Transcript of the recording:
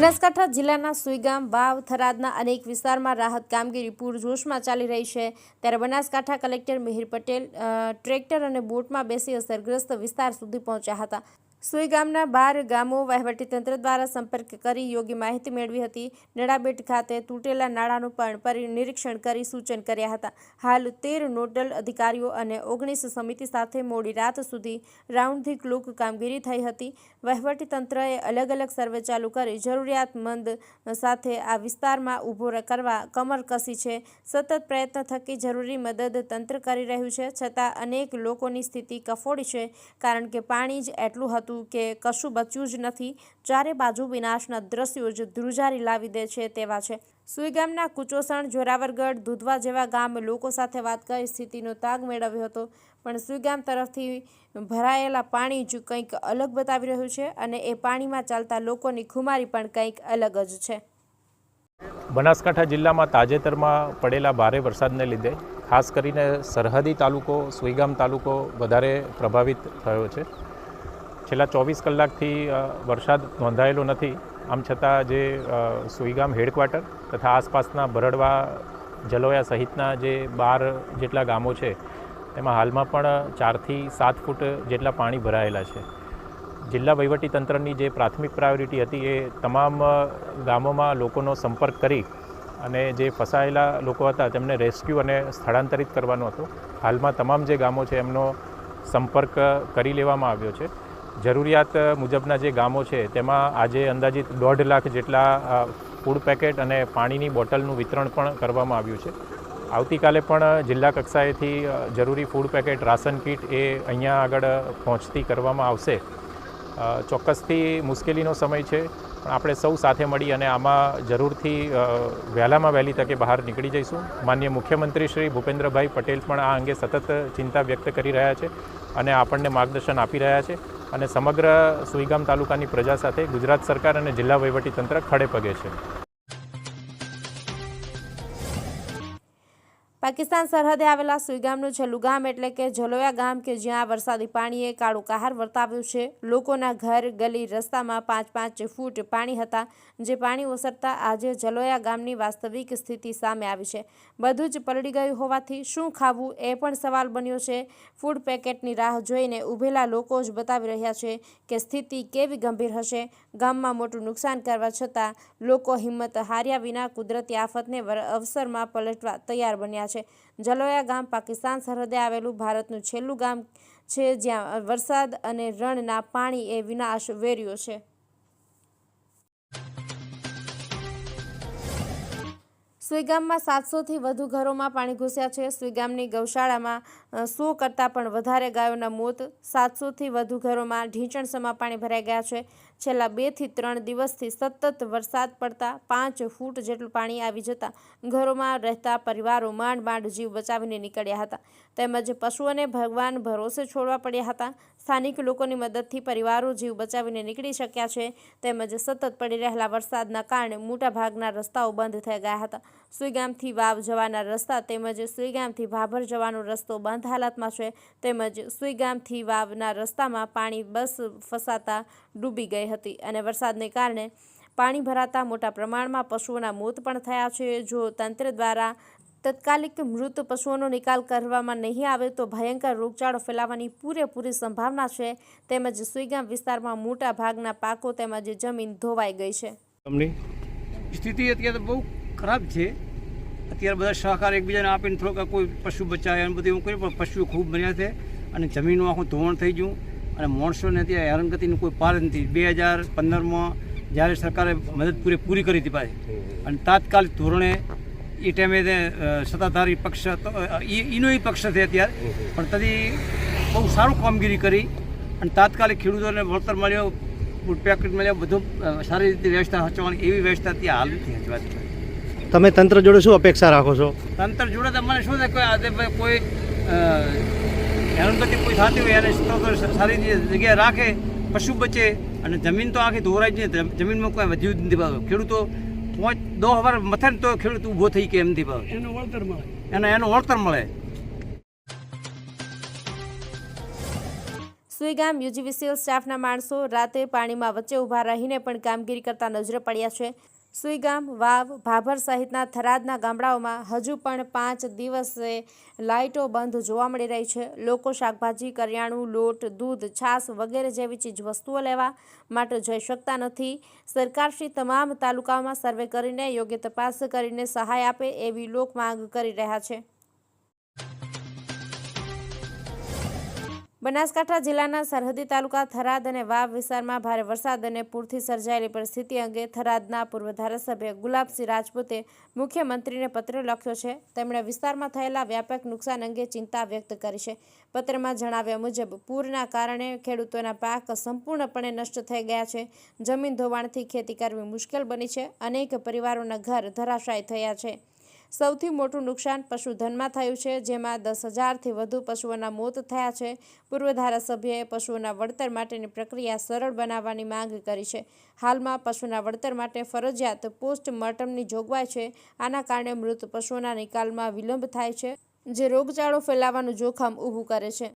બનાસકાંઠા જિલ્લાના સુઈગામ, વાવ, થરાદના અનેક વિસ્તારમાં રાહત કામગીરી પૂરજોશમાં ચાલી રહી છે. ત્યારે બનાસકાંઠા કલેક્ટર મિહિર પટેલ ટ્રેક્ટર અને બોટમાં બેસી અસરગ્રસ્ત વિસ્તાર સુધી પહોંચ્યા હતા. સુઈગામના બાર ગામો વહીવટીતંત્ર દ્વારા સંપર્ક કરી યોગ્ય માહિતી મેળવી હતી. નડાબેટ ખાતે તૂટેલા નાળાનું પણ નિરીક્ષણ કરી સૂચન કર્યા હતા. હાલ તેર નોડલ અધિકારીઓ અને ઓગણીસ સમિતિ સાથે મોડી રાત સુધી રાઉન્ડ ધી ક્લોક કામગીરી થઈ હતી. વહીવટીતંત્રએ અલગ અલગ સર્વે ચાલુ કરી જરૂરિયાતમંદ સાથે આ વિસ્તારમાં ઊભો કરવા કમર કસી છે. સતત પ્રયત્ન થકી જરૂરી મદદ તંત્ર કરી રહ્યું છે. છતાં અનેક લોકોની સ્થિતિ કફોડી છે કારણ કે પાણી જ એટલું હતું. કે કશું બચ્યું જ નથી. ચારે બાજુ વિનાશના દ્રશ્યો જ ધ્રુજારી લાવી દે છે તેવા છે. સુઈગામના કુચોસણ, જોરાવરગઢ, દૂધવા જેવા ગામ લોકો સાથે વાત કરી સ્થિતિનો તાગ મેળવ્યો હતો. પણ સુઈગામ તરફથી ભરાયેલા પાણી જ કંઈક અલગ બતાવી રહ્યું છે અને એ પાણીમાં ચાલતા લોકોની ખુમારી પણ કંઈક અલગ જ છે. બનાસકાંઠા જિલ્લામાં તાજેતરમાં પડેલા ભારે વરસાદને લીધે ખાસ કરીને સરહદી તાલુકો સુઈગામ તાલુકો વધારે પ્રભાવિત થયો છે. છેલ્લા ચોવીસ કલાકથી વરસાદ નોંધાયેલો નથી. આમ છતાં જે સુઈગામ હેડક્વાર્ટર તથા આસપાસના ભરડવા જલોયા સહિતના જે બાર જેટલા ગામો છે, તેમાં હાલમાં પણ ચારથી સાત ફૂટ જેટલા પાણી ભરાયેલા છે. જિલ્લા વહીવટીતંત્રની જે પ્રાથમિક પ્રાયોરિટી હતી એ તમામ ગામોમાં લોકોનો સંપર્ક કરી અને જે ફસાયેલા લોકો હતા તેમને રેસ્ક્યુ અને સ્થળાંતરિત કરવાનો હતો. હાલમાં તમામ જે ગામો છે એમનો સંપર્ક કરી લેવામાં આવ્યો છે. જરૂરિયાત મુજબના જે ગામો છે, તેમાં આજે અંદાજિત દોઢ લાખ જેટલા ફૂડ પેકેટ અને પાણીની બોટલનું વિતરણ પણ કરવામાં આવ્યું છે. આવતીકાલે પણ જિલ્લા કક્ષાએથી જરૂરી ફૂડ પેકેટ, રાશન કીટ એ અહીંયા આગળ પહોંચતી કરવામાં આવશે. ચોક્કસથી મુશ્કેલીનો સમય છે, પણ આપણે સૌ સાથે મળી અને આમાં જરૂરથી વહેલામાં વહેલી તકે બહાર નીકળી જઈશું. માન્ય મુખ્યમંત્રી શ્રી ભૂપેન્દ્રભાઈ પટેલ પણ આ અંગે સતત ચિંતા વ્યક્ત કરી રહ્યા છે અને આપણને માર્ગદર્શન આપી રહ્યા છે. અને સમગ્ર સુઈગામ તાલુકાની પ્રજા સાથે ગુજરાત સરકાર અને જિલ્લા વહીવટીતંત્ર ખડે પગે છે. પાકિસ્તાન સરહદે આવેલા સુઈગામનું છેલ્લું ગામ એટલે કે જલોયા ગામ કે જ્યાં વરસાદી પાણીએ કાળું કહાર વર્તાવ્યું છે. લોકોના ઘર, ગલી, રસ્તામાં પાંચ પાંચ ફૂટ પાણી હતા, જે પાણી ઓસરતા આજે જલોયા ગામની વાસ્તવિક સ્થિતિ સામે આવી છે. બધું જ પલળી ગયું હોવાથી શું ખાવું એ પણ સવાલ બન્યો છે. ફૂડ પેકેટની રાહ જોઈને ઊભેલા લોકો જ બતાવી રહ્યા છે કે સ્થિતિ કેવી ગંભીર હશે. ગામમાં મોટું નુકસાન કરવા છતાં લોકો હિંમત હાર્યા વિના કુદરતી આફતને અવસરમાં પલટવા તૈયાર બન્યા છે. જલોયા ગામ પાકિસ્તાન સરહદે આવેલું ભારતનું છેલ્લું ગામ છે, જ્યાં વરસાદ અને રણના પાણી એ વિનાશ વેર્યો છે. સુઈગામમાં સાતસોથી વધુ ઘરોમાં પાણી ઘૂસ્યા છે. સુઈગામની ગૌશાળામાં સો કરતાં પણ વધારે ગાયોના મોત સાતસોથી વધુ ઘરોમાં ઢીંચણસમાં પાણી ભરાઈ ગયા છે. છેલ્લા બેથી ત્રણ દિવસથી સતત વરસાદ પડતા પાંચ ફૂટ જેટલું પાણી આવી જતાં ઘરોમાં રહેતા પરિવારો માંડ માંડ જીવ બચાવીને નીકળ્યા હતા. તેમજ પશુઓને ભગવાન ભરોસે છોડવા પડ્યા હતા. સ્થાનિક લોકોની મદદથી પરિવારો જીવ બચાવીને નીકળી શક્યા છે. તેમજ સતત પડી રહેલા વરસાદના કારણે મોટાભાગના રસ્તાઓ બંધ થઈ ગયા હતા. સુઈગામથી વાવ જવાના રસ્તા તેમજ સુઈગામથી ભાભર જવાનો રસ્તો બંધ હાલતમાં છે. તેમજ સુઈગામથી વાવના રસ્તામાં પાણી બસ ફસાતા ડૂબી ગઈ હતી અને વરસાદને કારણે પાણી ભરાતા મોટા પ્રમાણમાં પશુઓના મોત પણ થયા છે. જો તંત્ર દ્વારા તત્કાલિક મૃત પશુઓનો નિકાલ કરવામાં નહીં આવે તો ભયંકર રોગચાળો ફેલાવાની પૂરેપૂરી સંભાવના છે. તેમજ સુઈગામ વિસ્તારમાં મોટા ભાગના પાકો તેમજ જમીન ધોવાઈ ગઈ છે. સ્થિતિ અત્યારે બહુ ખરાબ છે. અત્યારે બધા સહકાર એકબીજાને આપીને થોડોક કોઈ પશુ બચાવે એમ બધું એવું કર્યું પણ પશુ ખૂબ બન્યા છે અને જમીનનું આખું ધોવાણ થઈ ગયું. અને માણસોને ત્યાં હેરાનગતિનું કોઈ પાર નથી. બે હજાર પંદરમાં જ્યારે સરકારે મદદ પૂરી પૂરી કરી હતી પાછી. અને તાત્કાલિક ધોરણે એ ટાઈમે તે, સત્તાધારી પક્ષ હતો એ પક્ષ છે અત્યારે. પણ તદી બહુ સારું કામગીરી કરી અને તાત્કાલિક ખેડૂતોને વળતર મળ્યો ફૂડ પેકેટ મળ્યો બધું સારી રીતે વ્યવસ્થા હચવાની એવી વ્યવસ્થા ત્યાં હાલ નથી હચવાતી. તમે તંત્ર જોડે શું અપેક્ષા રાખો છો? તંત્ર જોડે તમારે શું છે કોઈ કોઈ હેરાનગતિ કોઈ થતી હોય એને સારી જગ્યાએ રાખે પશુ બચે અને જમીન તો આખી ધોરાય જ નહીં જમીનમાં કોઈ વધ્યું જ નથી ખેડૂતો પાંચ દો હવાર મથે તો ખેડૂત ઊભો થઈ કે એમથી પાછું એનું વળતર મળે. એને એનું વળતર મળે. સુઈગામ યુજીવીસીએલ સ્ટાફના માણસો રાતે પાણીમાં વચ્ચે ઊભા રહીને પણ કામગીરી કરતા નજરે પડ્યા છે. સુઈગામ, વાવ, ભાભર સહિતના થરાદના ગામડાઓમાં હજુ પણ પાંચ દિવસે લાઇટો બંધ જોવા મળી રહી છે. લોકો શાકભાજી, કરિયાણું, લોટ, દૂધ, છાશ વગેરે જેવી ચીજ વસ્તુઓ લેવા માટે જઈ શકતા નથી. સરકારશ્રી તમામ તાલુકાઓમાં સર્વે કરીને યોગ્ય તપાસ કરીને સહાય આપે એવી લોક માંગ કરી રહ્યા છે. બનાસકાંઠા જિલ્લાના સરહદી તાલુકા થરાદ અને વાવ વિસ્તારમાં ભારે વરસાદ અને પૂરથી સર્જાયેલી પરિસ્થિતિ અંગે થરાદના પૂર્વ ધારાસભ્ય ગુલાબસિંહ રાજપૂતે મુખ્યમંત્રીને પત્ર લખ્યો છે. તેમણે વિસ્તારમાં થયેલા વ્યાપક નુકસાન અંગે ચિંતા વ્યક્ત કરી છે. પત્રમાં જણાવ્યા મુજબ, પૂરના કારણે ખેડૂતોના પાક સંપૂર્ણપણે નષ્ટ થઈ ગયા છે. જમીન ધોવાણથી ખેતી કરવી મુશ્કેલ બની છે. અનેક પરિવારોના ઘર ધરાશાયી થયા છે. સૌથી મોટું નુકસાન પશુધનમાં થયું છે, જેમાં દસ હજારથી વધુ પશુઓના મોત થયા છે. પૂર્વ ધારાસભ્યએ પશુઓના વળતર માટેની પ્રક્રિયા સરળ બનાવવાની માંગ કરી છે. હાલમાં પશુના વળતર માટે ફરજિયાત પોસ્ટમોર્ટમની જોગવાઈ છે. આના કારણે મૃત પશુઓના નિકાલમાં વિલંબ થાય છે, જે રોગચાળો ફેલાવાનું જોખમ ઊભું કરે છે.